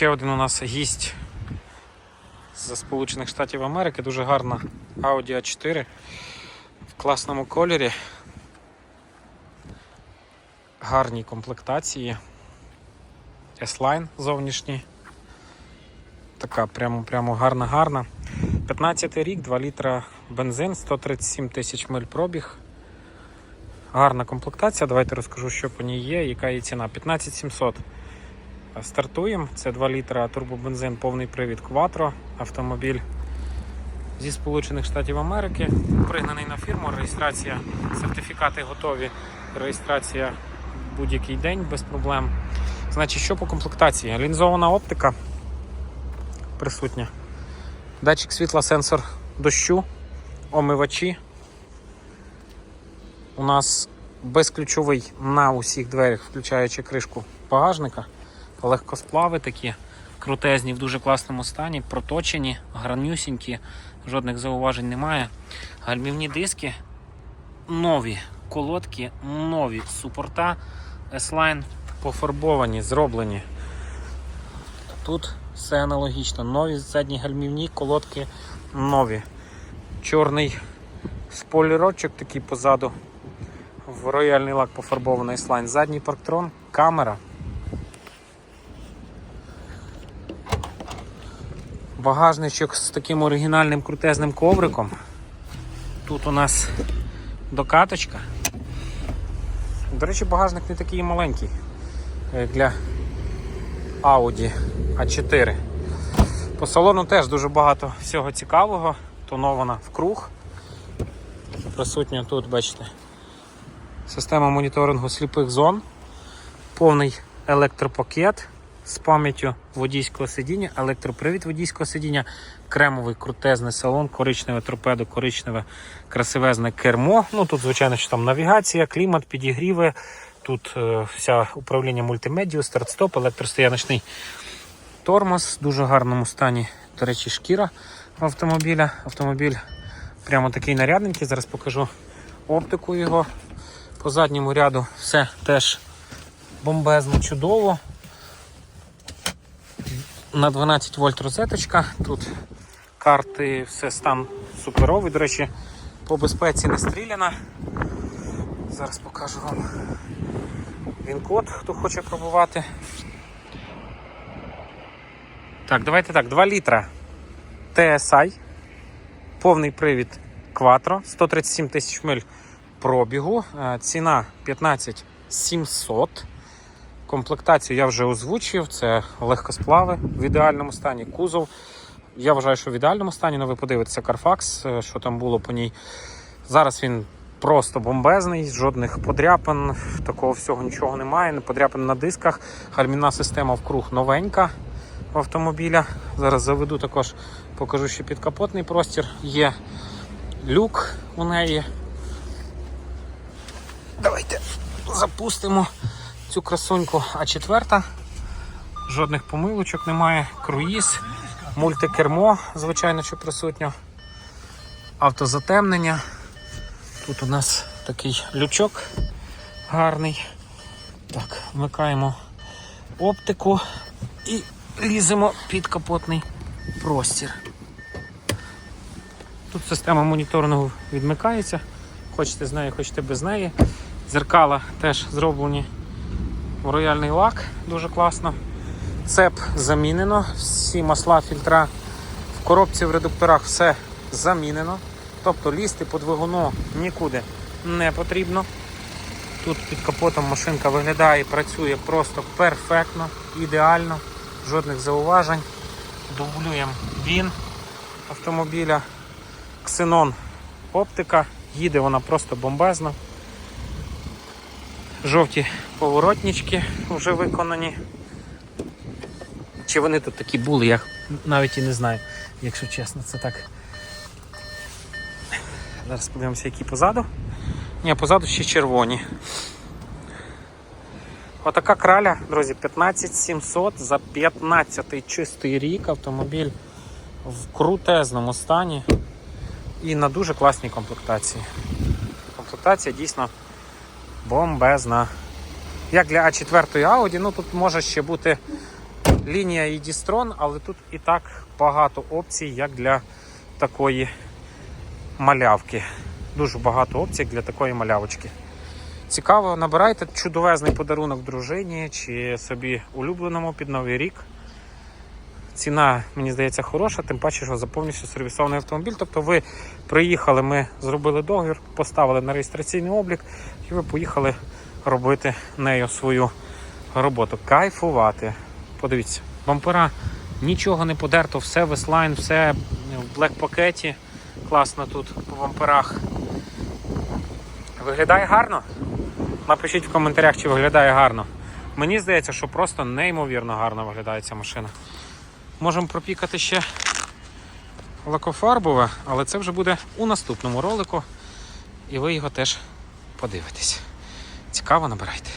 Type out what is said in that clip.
ще один у нас гість з Сполучених Штатів Америки. Дуже гарна Audi A4 в класному кольорі. Гарній комплектації. S-Line зовнішній. Така прямо прямо гарна гарна. 15 рік, 2 літра бензин, 137 тисяч миль пробіг. Гарна комплектація. Давайте розкажу, що по ній є, яка її ціна. 15700. Стартуємо. Це 2 літра турбобензин, повний привід Quattro автомобіль зі Сполучених Штатів Америки. Пригнаний на фірму, реєстрація, сертифікати готові. Реєстрація будь-який день без проблем. Значить, що по комплектації? Лінзована оптика присутня. Датчик світла, сенсор дощу, омивачі. У нас безключовий на усіх дверях, включаючи кришку багажника. Легкосплави такі крутезні, в дуже класному стані, проточені, гранюсінькі, жодних зауважень немає. Гальмівні диски нові, колодки нові, супорта S-Line пофарбовані, зроблені. Тут все аналогічно. Нові задні гальмівні колодки нові. Чорний спойлерочок такий позаду. В рояльний лак пофарбований слайн. Задній парктрон, камера. Багажничок з таким оригінальним крутезним ковриком. Тут у нас докаточка. До речі, багажник не такий маленький як для Audi A4. По салону теж дуже багато всього цікавого, тонована в круг. Присутня тут, бачите, система моніторингу сліпих зон, повний електропакет з пам'яттю водійського сидіння, електропривід водійського сидіння, кремовий крутезний салон, коричневе торпедо, коричневе красивезне кермо. Ну Тут, звичайно, що там навігація, клімат, підігріви. Тут е, вся управління мультимедією, старт-стоп, електростояночний тормоз в дуже гарному стані. До речі, шкіра автомобіля. Автомобіль прямо такий нарядненький. Зараз покажу оптику його. По задньому ряду все теж бомбезно, чудово. На 12 вольт розеточка. Тут карти, все стан суперовий. До речі, по безпеці не стріляна. Зараз покажу вам він код, хто хоче пробувати. Так, давайте так, 2 літра TSI, повний привід Quattro, 137 тисяч миль пробігу, Е, ціна 15 700. Комплектацію я вже озвучив, це легкосплави в ідеальному стані. Кузов. Я вважаю, що в ідеальному стані, але ви подивитеся Carfax, е, що там було по ній. Зараз він просто бомбезний, жодних подряпин, такого всього нічого немає. Не подряпин на дисках. Гальмівна система вкруг новенька в автомобіля. Зараз заведу також, покажу, що підкапотний простір є люк у неї. Давайте запустимо цю красуньку. А четверта. Жодних помилочок немає. Круїз, мультикермо, звичайно, що присутньо. Автозатемнення. Тут у нас такий лючок гарний. Так, вмикаємо оптику і ліземо під капотний простір. Тут система моніторингу відмикається. Хочете з нею, хочете без неї. Зеркала теж зроблені рояльний лак, дуже класно. Цеп замінено, всі масла, фільтра в коробці в редукторах все замінено. Тобто лізти по двигуну нікуди не потрібно. Тут під капотом машинка виглядає і працює просто перфектно, ідеально, жодних зауважень. Дублюємо він автомобіля. Ксенон оптика, їде вона просто бомбезно. Жовті поворотнички вже виконані. Чи вони тут такі були, я навіть і не знаю, якщо чесно, це так. Зараз подивимося, які позаду. Ні, позаду ще червоні. Отака краля, друзі, 15700 за 15 чистий рік. Автомобіль в крутезному стані і на дуже класній комплектації. Комплектація дійсно бомбезна. Як для А4 Audi, ну тут може ще бути лінія ED-Stron, але тут і так багато опцій, як для такої малявки. Дуже багато опцій для такої малявочки. Цікаво, набирайте чудовезний подарунок дружині чи собі улюбленому під Новий рік. Ціна, мені здається, хороша, тим паче, що за повністю сервісований автомобіль. Тобто ви приїхали, ми зробили договір, поставили на реєстраційний облік, і ви поїхали робити нею свою роботу. Кайфувати. Подивіться, бампера нічого не подерто, все веслайн, все в блек пакеті. Класно тут по бамперах. Виглядає гарно? Напишіть в коментарях, чи виглядає гарно. Мені здається, що просто неймовірно гарно виглядає ця машина. Можемо пропікати ще лакофарбове, але це вже буде у наступному ролику. І ви його теж подивитесь. Цікаво, набирайте.